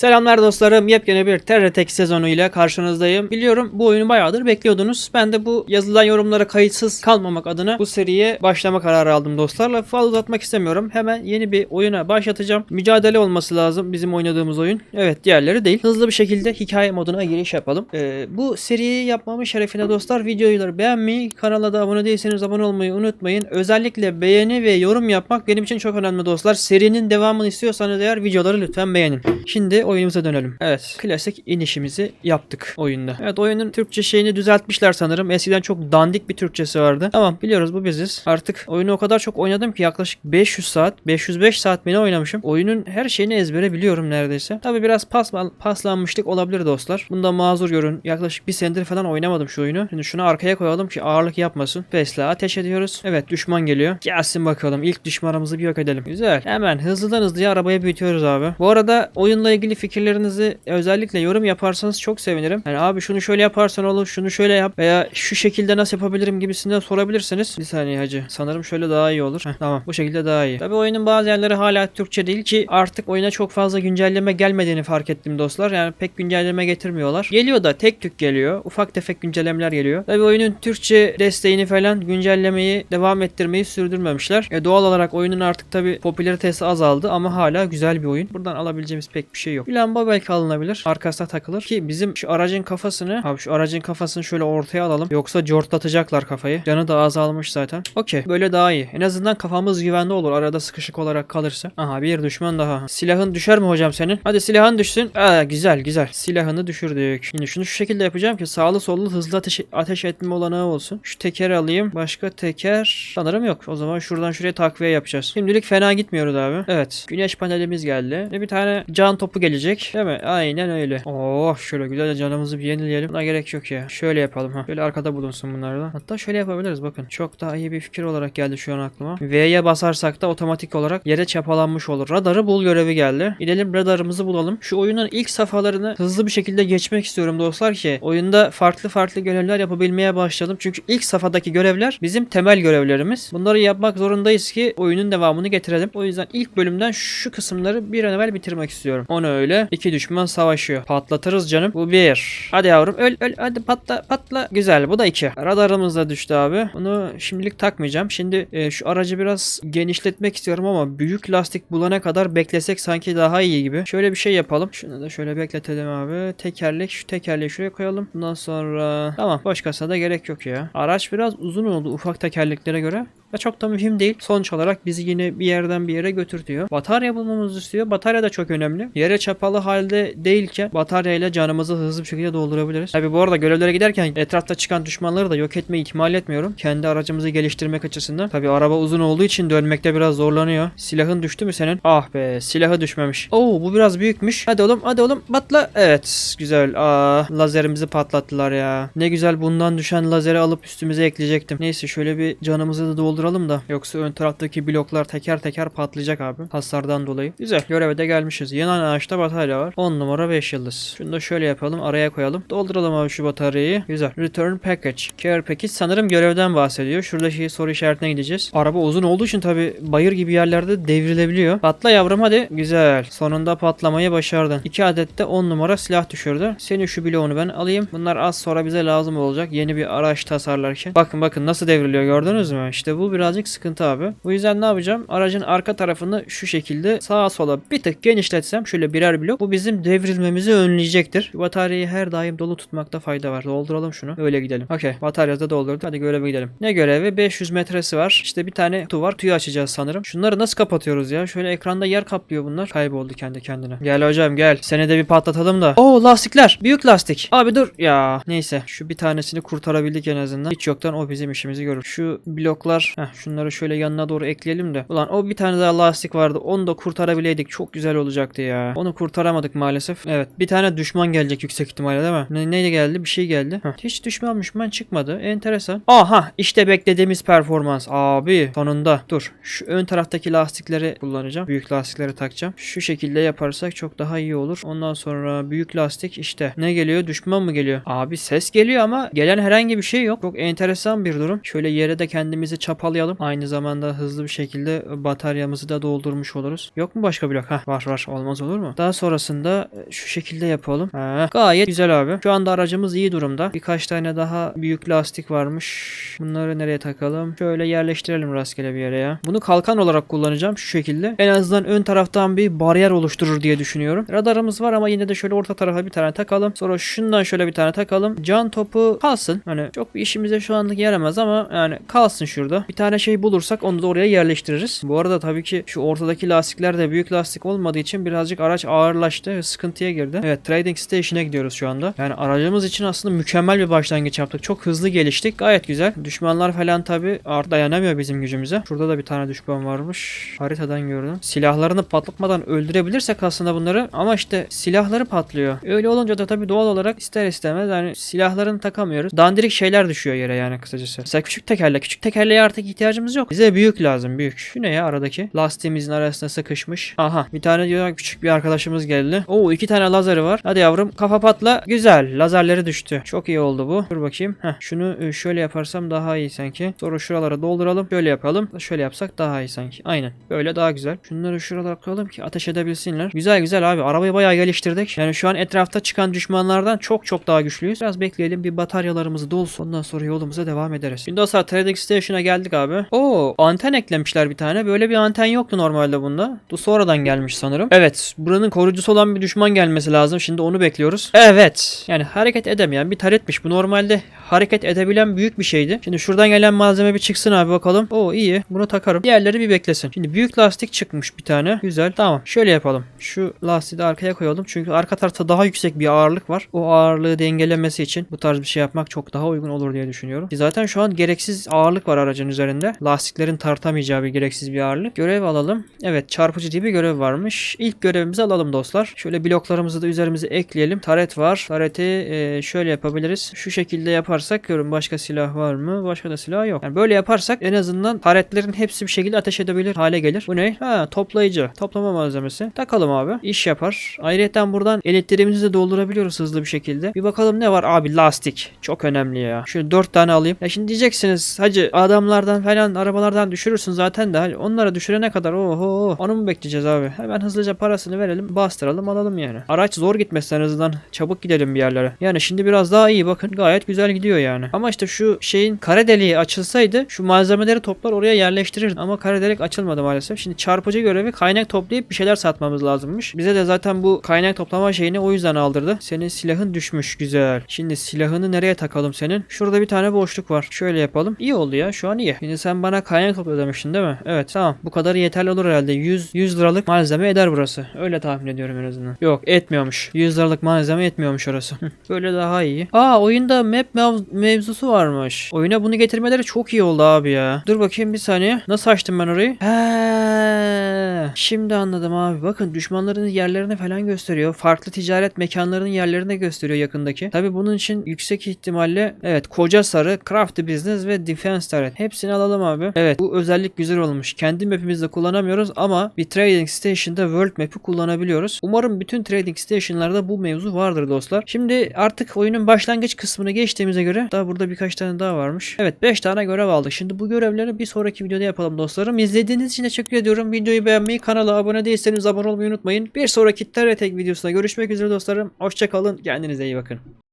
Selamlar dostlarım. Yepyeni bir TRTek sezonu ile karşınızdayım. Biliyorum bu oyunu bayağıdır bekliyordunuz. Ben de bu yazılan yorumlara kayıtsız kalmamak adına bu seriye başlama kararı aldım dostlarla. Fazla uzatmak istemiyorum. Hemen yeni bir oyuna başlatacağım. Mücadele olması lazım bizim oynadığımız oyun. Evet diğerleri değil. Hızlı bir şekilde hikaye moduna giriş yapalım. Ee, bu seriyi yapmamın şerefine dostlar videoyu beğenmeyi, kanala da abone değilseniz abone olmayı unutmayın. Özellikle beğeni ve yorum yapmak benim için çok önemli dostlar. Serinin devamını istiyorsanız eğer videoları lütfen beğenin. Şimdi oyunumuza dönelim. Evet. Klasik inişimizi yaptık oyunda. Evet oyunun Türkçe şeyini düzeltmişler sanırım. Eskiden çok dandik bir Türkçesi vardı. Tamam biliyoruz bu biziz. Artık oyunu o kadar çok oynadım ki yaklaşık 500 saat, 505 saat bile oynamışım. Oyunun her şeyini ezbere biliyorum neredeyse. Tabi biraz pas, paslanmışlık olabilir dostlar. Bunda mazur görün. Yaklaşık bir senedir falan oynamadım şu oyunu. Şimdi şunu arkaya koyalım ki ağırlık yapmasın. Vesle ateş ediyoruz. Evet düşman geliyor. Gelsin bakalım. İlk düşmanımızı bir yok edelim. Güzel. Hemen hızlıdan hızlıya arabayı büyütüyoruz abi. Bu arada oyunla ilgili fikirlerinizi özellikle yorum yaparsanız çok sevinirim. Yani abi şunu şöyle yaparsan olur, şunu şöyle yap veya şu şekilde nasıl yapabilirim gibisinden sorabilirsiniz. Bir saniye hacı. Sanırım şöyle daha iyi olur. Heh, tamam bu şekilde daha iyi. Tabi oyunun bazı yerleri hala Türkçe değil ki artık oyuna çok fazla güncelleme gelmediğini fark ettim dostlar. Yani pek güncelleme getirmiyorlar. Geliyor da tek tük geliyor. Ufak tefek güncellemeler geliyor. Tabi oyunun Türkçe desteğini falan güncellemeyi devam ettirmeyi sürdürmemişler. E, doğal olarak oyunun artık tabi popülaritesi azaldı ama hala güzel bir oyun. Buradan alabileceğimiz pek bir şey yok. Bir lamba belki alınabilir. Arkasına takılır ki bizim şu aracın kafasını abi şu aracın kafasını şöyle ortaya alalım. Yoksa cortlatacaklar kafayı. Canı da azalmış zaten. Okey. Böyle daha iyi. En azından kafamız güvende olur. Arada sıkışık olarak kalırsa. Aha bir düşman daha. Silahın düşer mi hocam senin? Hadi silahın düşsün. Aa güzel güzel. Silahını düşürdük. Yine şunu şu şekilde yapacağım ki sağlı sollu hızlı ateş, ateş etme olanağı olsun. Şu tekeri alayım. Başka teker sanırım yok. O zaman şuradan şuraya takviye yapacağız. Şimdilik fena gitmiyoruz abi. Evet. Güneş panelimiz geldi. Ve bir tane can topu gelecek. Değil mi? Aynen öyle. Oh şöyle güzel canımızı bir yenileyelim. Buna gerek yok ya. Şöyle yapalım ha. Şöyle arkada bulunsun bunlar da. Hatta şöyle yapabiliriz bakın. Çok daha iyi bir fikir olarak geldi şu an aklıma. V'ye basarsak da otomatik olarak yere çapalanmış olur. Radarı bul görevi geldi. Gidelim radarımızı bulalım. Şu oyunun ilk safhalarını hızlı bir şekilde geçmek istiyorum dostlar ki oyunda farklı farklı görevler yapabilmeye başladım. Çünkü ilk safhadaki görevler bizim temel görevlerimiz. Bunları yapmak zorundayız ki oyunun devamını getirelim. O yüzden ilk bölümden şu kısımları bir an evvel bitirmek istiyorum. Onu öyle. İki düşman savaşıyor. Patlatırız canım. Bu bir. Hadi yavrum öl öl hadi patla patla. Güzel bu da iki. Radarımız da düştü abi. Bunu şimdilik takmayacağım. Şimdi e, şu aracı biraz genişletmek istiyorum ama büyük lastik bulana kadar beklesek sanki daha iyi gibi. Şöyle bir şey yapalım. Şunu da şöyle bekletelim abi. Tekerlek şu tekerleği şuraya koyalım. Bundan sonra tamam boş kasada gerek yok ya. Araç biraz uzun oldu ufak tekerleklere göre. Ve çok da mühim değil. Sonuç olarak bizi yine bir yerden bir yere götürtüyor. Batarya bulmamızı istiyor. Batarya da çok önemli. Yere çapalı halde değilken bataryayla canımızı hızlı bir şekilde doldurabiliriz. Tabi bu arada görevlere giderken etrafta çıkan düşmanları da yok etmeyi ihmal etmiyorum. Kendi aracımızı geliştirmek açısından. Tabi araba uzun olduğu için dönmekte biraz zorlanıyor. Silahın düştü mü senin? Ah be silahı düşmemiş. Oo bu biraz büyükmüş. Hadi oğlum hadi oğlum patla. Evet güzel. Aa lazerimizi patlattılar ya. Ne güzel bundan düşen lazeri alıp üstümüze ekleyecektim. Neyse şöyle bir canımızı da dolduralım da. Yoksa ön taraftaki bloklar teker teker patlayacak abi. Hasardan dolayı. Güzel. Göreve de gelmişiz. Yanan ağaçta batarya var. 10 numara 5 yıldız. Şunu da şöyle yapalım. Araya koyalım. Dolduralım abi şu bataryayı. Güzel. Return package. Care package sanırım görevden bahsediyor. Şurada şey soru işaretine gideceğiz. Araba uzun olduğu için tabi bayır gibi yerlerde devrilebiliyor. Patla yavrum hadi. Güzel. Sonunda patlamayı başardın. 2 adet de 10 numara silah düşürdü. Senin şu bloğunu ben alayım. Bunlar az sonra bize lazım olacak. Yeni bir araç tasarlarken. Bakın bakın nasıl devriliyor gördünüz mü? İşte bu birazcık sıkıntı abi. Bu yüzden ne yapacağım? Aracın arka tarafını şu şekilde sağa sola bir tık genişletsem şöyle birer blok. Bu bizim devrilmemizi önleyecektir. Bataryayı her daim dolu tutmakta fayda var. Dolduralım şunu. Öyle gidelim. Okey. Bataryayı da doldurduk. Hadi göreve gidelim. Ne görevi? 500 metresi var. İşte bir tane kutu var. Kutuyu açacağız sanırım. Şunları nasıl kapatıyoruz ya? Şöyle ekranda yer kaplıyor bunlar. Kayboldu kendi kendine. Gel hocam gel. Seni de bir patlatalım da. Oo lastikler. Büyük lastik. Abi dur. Ya neyse. Şu bir tanesini kurtarabildik en azından. Hiç yoktan o bizim işimizi görür. Şu bloklar. Heh, şunları şöyle yanına doğru ekleyelim de. Ulan o bir tane daha lastik vardı. Onu da kurtarabileydik. Çok güzel olacaktı ya. Onu kurtaramadık maalesef. Evet. Bir tane düşman gelecek yüksek ihtimalle değil mi? Ne, neyle geldi? Bir şey geldi. Heh. Hiç düşman düşman çıkmadı. Enteresan. Aha işte beklediğimiz performans. Abi sonunda. Dur. Şu ön taraftaki lastikleri kullanacağım. Büyük lastikleri takacağım. Şu şekilde yaparsak çok daha iyi olur. Ondan sonra büyük lastik işte. Ne geliyor? Düşman mı geliyor? Abi ses geliyor ama gelen herhangi bir şey yok. Çok enteresan bir durum. Şöyle yere de kendimizi çapa depolayalım. Aynı zamanda hızlı bir şekilde bataryamızı da doldurmuş oluruz. Yok mu başka blok? Hah var var. Olmaz olur mu? Daha sonrasında e, şu şekilde yapalım. Ha, gayet güzel abi. Şu anda aracımız iyi durumda. Birkaç tane daha büyük lastik varmış. Bunları nereye takalım? Şöyle yerleştirelim rastgele bir yere ya. Bunu kalkan olarak kullanacağım şu şekilde. En azından ön taraftan bir bariyer oluşturur diye düşünüyorum. Radarımız var ama yine de şöyle orta tarafa bir tane takalım. Sonra şundan şöyle bir tane takalım. Can topu kalsın. Hani çok bir işimize şu anlık yaramaz ama yani kalsın şurada. Bir tane şey bulursak onu da oraya yerleştiririz. Bu arada tabii ki şu ortadaki lastikler de büyük lastik olmadığı için birazcık araç ağırlaştı ve sıkıntıya girdi. Evet Trading Station'a gidiyoruz şu anda. Yani aracımız için aslında mükemmel bir başlangıç yaptık. Çok hızlı geliştik. Gayet güzel. Düşmanlar falan tabii artık dayanamıyor bizim gücümüze. Şurada da bir tane düşman varmış. Haritadan gördüm. Silahlarını patlatmadan öldürebilirsek aslında bunları ama işte silahları patlıyor. Öyle olunca da tabii doğal olarak ister istemez yani silahlarını takamıyoruz. Dandirik şeyler düşüyor yere yani kısacası. Mesela küçük tekerle. Küçük tekerleğe artık ihtiyacımız yok. Bize büyük lazım büyük. Şu ne ya aradaki? Lastiğimizin arasında sıkışmış. Aha bir tane diyor küçük bir arkadaşımız geldi. Oo iki tane lazeri var. Hadi yavrum kafa patla. Güzel. Lazerleri düştü. Çok iyi oldu bu. Dur bakayım. Heh, şunu e, şöyle yaparsam daha iyi sanki. Sonra şuralara dolduralım. Şöyle yapalım. Şöyle yapsak daha iyi sanki. Aynen. Böyle daha güzel. Şunları şuralara koyalım ki ateş edebilsinler. Güzel güzel abi. Arabayı bayağı geliştirdik. Yani şu an etrafta çıkan düşmanlardan çok çok daha güçlüyüz. Biraz bekleyelim. Bir bataryalarımız dolsun. Ondan sonra yolumuza devam ederiz. Şimdi dostlar Trading Station'a geldik abi. Oo anten eklemişler bir tane. Böyle bir anten yoktu normalde bunda. Bu sonradan gelmiş sanırım. Evet. Buranın koruyucusu olan bir düşman gelmesi lazım. Şimdi onu bekliyoruz. Evet. Yani hareket edemeyen bir taretmiş. Bu normalde hareket edebilen büyük bir şeydi. Şimdi şuradan gelen malzeme bir çıksın abi bakalım. Oo iyi. Bunu takarım. Diğerleri bir beklesin. Şimdi büyük lastik çıkmış bir tane. Güzel. Tamam. Şöyle yapalım. Şu lastiği de arkaya koyalım. Çünkü arka tarafta daha yüksek bir ağırlık var. O ağırlığı dengelemesi için bu tarz bir şey yapmak çok daha uygun olur diye düşünüyorum. Zaten şu an gereksiz ağırlık var aracın üzerinde. Lastiklerin tartamayacağı bir gereksiz bir ağırlık. Görev alalım. Evet çarpıcı diye bir görev varmış. İlk görevimizi alalım dostlar. Şöyle bloklarımızı da üzerimize ekleyelim. Taret var. Tareti e, şöyle yapabiliriz. Şu şekilde yaparsak görün başka silah var mı? Başka da silah yok. Yani böyle yaparsak en azından taretlerin hepsi bir şekilde ateş edebilir hale gelir. Bu ne? Ha toplayıcı. Toplama malzemesi. Takalım abi. İş yapar. Ayrıca buradan elektriğimizi de doldurabiliyoruz hızlı bir şekilde. Bir bakalım ne var? Abi lastik. Çok önemli ya. Şöyle 4 tane alayım. Ya şimdi diyeceksiniz hacı adamlardan falan arabalardan düşürürsün zaten de. Hani onlara düşürene kadar oho onu mu bekleyeceğiz abi? Hemen hızlıca parasını verelim bastıralım alalım yani. Araç zor gitmesi en azından çabuk gidelim bir yerlere. Yani şimdi biraz daha iyi bakın gayet güzel gidiyor yani. Ama işte şu şeyin kare deliği açılsaydı şu malzemeleri toplar oraya yerleştirirdi. Ama kare delik açılmadı maalesef. Şimdi çarpıcı görevi kaynak toplayıp bir şeyler satmamız lazımmış. Bize de zaten bu kaynak toplama şeyini o yüzden aldırdı. Senin silahın düşmüş güzel. Şimdi silahını nereye takalım senin? Şurada bir tane boşluk var. Şöyle yapalım. İyi oldu ya şu an iyi. Şimdi sen bana kaynak topla demiştin değil mi? Evet tamam. Bu kadar yeterli olur herhalde. 100, 100 liralık malzeme eder burası. Öyle tahmin ediyorum en azından. Yok etmiyormuş. 100 liralık malzeme etmiyormuş orası. Böyle daha iyi. Aa oyunda map mev- mevzusu varmış. Oyuna bunu getirmeleri çok iyi oldu abi ya. Dur bakayım bir saniye. Nasıl açtım ben orayı? He. Şimdi anladım abi. Bakın düşmanların yerlerini falan gösteriyor. Farklı ticaret mekanlarının yerlerini gösteriyor yakındaki. Tabi bunun için yüksek ihtimalle evet koca sarı, crafty business ve defense turret. Hepsini alalım abi. Evet bu özellik güzel olmuş. Kendi mapimizde kullanamıyoruz ama bir trading station'da world map'i kullanabiliyoruz. Umarım bütün trading station'larda bu mevzu vardır dostlar. Şimdi artık oyunun başlangıç kısmını geçtiğimize göre daha burada birkaç tane daha varmış. Evet 5 tane görev aldık. Şimdi bu görevleri bir sonraki videoda yapalım dostlarım. İzlediğiniz için teşekkür ediyorum. Videoyu beğenmeyi, kanala abone değilseniz abone olmayı unutmayın. Bir sonraki TRT videosunda görüşmek üzere dostlarım. Hoşçakalın. Kendinize iyi bakın.